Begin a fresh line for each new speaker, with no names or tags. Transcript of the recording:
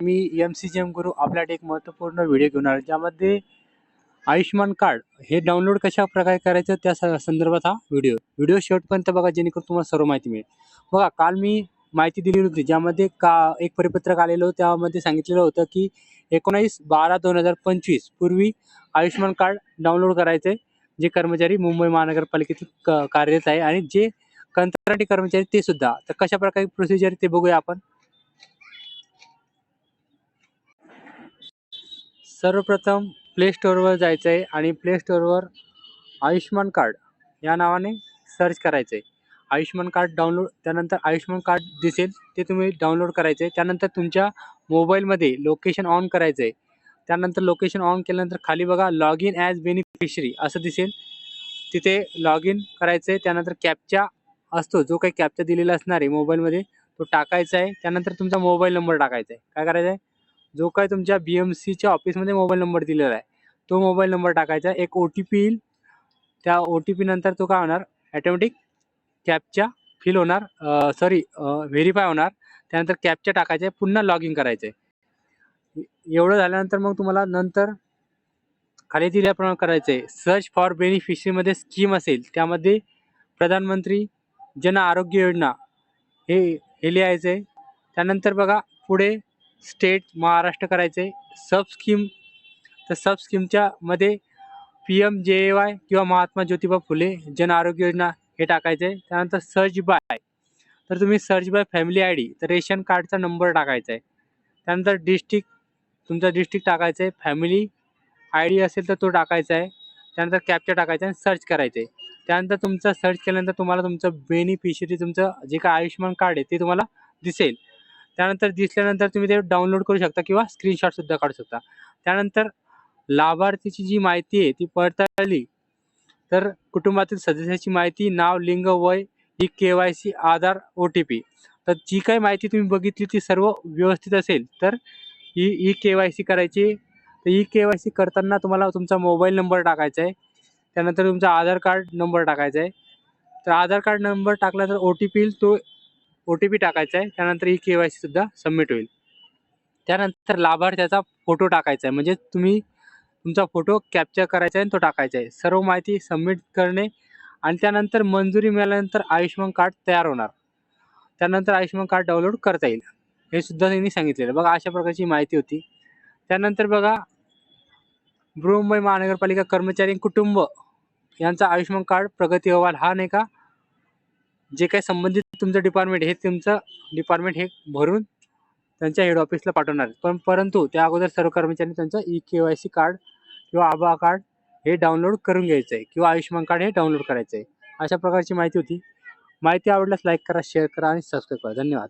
मी M C G M Guru आपल्यासाठी एक महत्त्वपूर्ण व्हिडिओ घेऊन आलो ज्यामध्ये आयुष्यमान कार्ड हे डाउनलोड कशा प्रकारे करायचं त्या स- संदर्भात हा व्हिडिओ व्हिडिओ शेवटपर्यंत बघा जेणेकरून तुम्हाला सर्व माहिती मिळेल. बघा काल मी माहिती दिली होती ज्यामध्ये का एक परिपत्रक आलेलं होतं त्यामध्ये सांगितलेलं होतं की एकोणावीस बारा दोन हजार पंचवीस पूर्वी आयुष्यमान कार्ड डाउनलोड करायचे जे कर्मचारी मुंबई महानगरपालिकेतील क कार्यरत आहे आणि जे कंत्राटी कर्मचारी ते सुद्धा. तर कशा प्रकारे प्रोसिजर ते बघूया आपण. सर्वप्रथम प्ले स्टोअरवर जायचं आहे आणि प्ले स्टोअरवर आयुष्मान कार्ड या नावाने सर्च करायचं आहे आयुष्मान कार्ड डाउनलोड त्यानंतर आयुष्मान कार्ड दिसेल ते तुम्ही डाउनलोड करायचं आहे त्यानंतर तुमच्या मोबाईलमध्ये लोकेशन ऑन करायचं आहे त्यानंतर लोकेशन ऑन केल्यानंतर खाली बघा लॉग इन ॲज बेनिफिशरी असं दिसेल. तिथे लॉग इन करायचं आहे त्यानंतर कॅपचा असतो जो काही कॅपचा दिलेला असणार आहे मोबाईलमध्ये तो टाकायचा आहे. त्यानंतर तुमचा मोबाईल नंबर टाकायचा आहे. काय करायचं आहे जो काय तुमच्या बी एम सीच्या ऑफिसमध्ये मोबाईल नंबर दिलेला आहे. तो मोबाईल नंबर टाकायचा. एक ओ टी पी येईल. त्या ओ टी पी नंतर तो काय होणार? ॲटोमॅटिक कॅपच्या फिल होणार. सॉरी व्हेरीफाय होणार. त्यानंतर कॅपच्या टाकायचं आहे. पुन्हा लॉग इन करायचं आहे. एवढं झाल्यानंतर मग तुम्हाला नंतर खाली दिल्याप्रमाणे करायचं आहे. सर्च फॉर बेनिफिशरीमध्ये स्कीम असेल त्यामध्ये प्रधानमंत्री जन आरोग्य योजना हे हे लिहायचं आहे. त्यानंतर बघा पुढे स्टेट महाराष्ट्र करायचं आहे सब स्कीम तर सब स्कीमच्या मध्ये पी एम जे ए वाय किंवा महात्मा ज्योतिबा फुले जन आरोग्य योजना हे टाकायचं आहे त्यानंतर सर्च बाय. तर तुम्ही search by family I D तर रेशन कार्डचा नंबर टाकायचा आहे त्यानंतर डिस्ट्रिक्ट तुमचा डिस्ट्रिक्ट टाकायचं आहे फॅमिली आय डी असेल तर तो टाकायचा आहे त्यानंतर कॅप्चर टाकायचा आहे सर्च करायचं आहे त्यानंतर तुमचं सर्च केल्यानंतर तुम्हाला तुमचं बेनिफिशरी तुमचं जे काय आयुष्यमान कार्ड आहे ते तुम्हाला दिसेल. त्यानंतर दिसल्यानंतर तुम्ही ते डाउनलोड करू शकता किंवा स्क्रीनशॉटसुद्धा काढू शकता. त्यानंतर लाभार्थीची जी माहिती आहे ती पडताळली. तर कुटुंबातील सदस्याची माहिती नाव लिंग वय ही K Y C Aadhaar O T P. तर जी काही माहिती तुम्ही बघितली ती सर्व व्यवस्थित असेल तर ही ई के वाय सी करायची तर ई के वाय सी करताना तुम्हाला तुमचा मोबाईल नंबर टाकायचा आहे. त्यानंतर तुमचा आधार कार्ड नंबर टाकायचा आहे. तर आधार कार्ड नंबर टाकला तर ओ टी पी तो ओ टी पी टाकायचा आहे त्यानंतर ही के वाय सीसुद्धा सबमिट होईल. त्यानंतर लाभार्थ्याचा फोटो टाकायचा आहे म्हणजे तुम्ही तुमचा फोटो कॅप्चर करायचा आहे आणि तो टाकायचा आहे सर्व माहिती सबमिट करणे आणि त्यानंतर मंजुरी मिळाल्यानंतर आयुष्यमान कार्ड तयार होणार. त्यानंतर आयुष्यमान कार्ड डाउनलोड करता येईल. हे सुद्धा त्यांनी सांगितलेलं. बघा अशा प्रकारची माहिती होती. त्यानंतर बघा बृहमुंबई महानगरपालिका कर्मचारी कुटुंब यांचा आयुष्यमान कार्ड प्रगती अहवाल हा नाही का? जे काही संबंधित तुमचं डिपार्टमेंट हे तुमचं डिपार्टमेंट हे भरून त्यांच्या हेड ऑफिसला पाठवणार पण परंतु त्या अगोदर सर्व कर्मचाऱ्यांनी त्यांचं E K Y C card किंवा आभा कार्ड हे डाउनलोड करून घ्यायचं आहे किंवा आयुष्यमान कार्ड हे डाउनलोड करायचं आहे. अशा प्रकारची माहिती होती. माहिती आवडल्यास लाईक करा शेअर करा आणि सबस्क्राईब करा. धन्यवाद.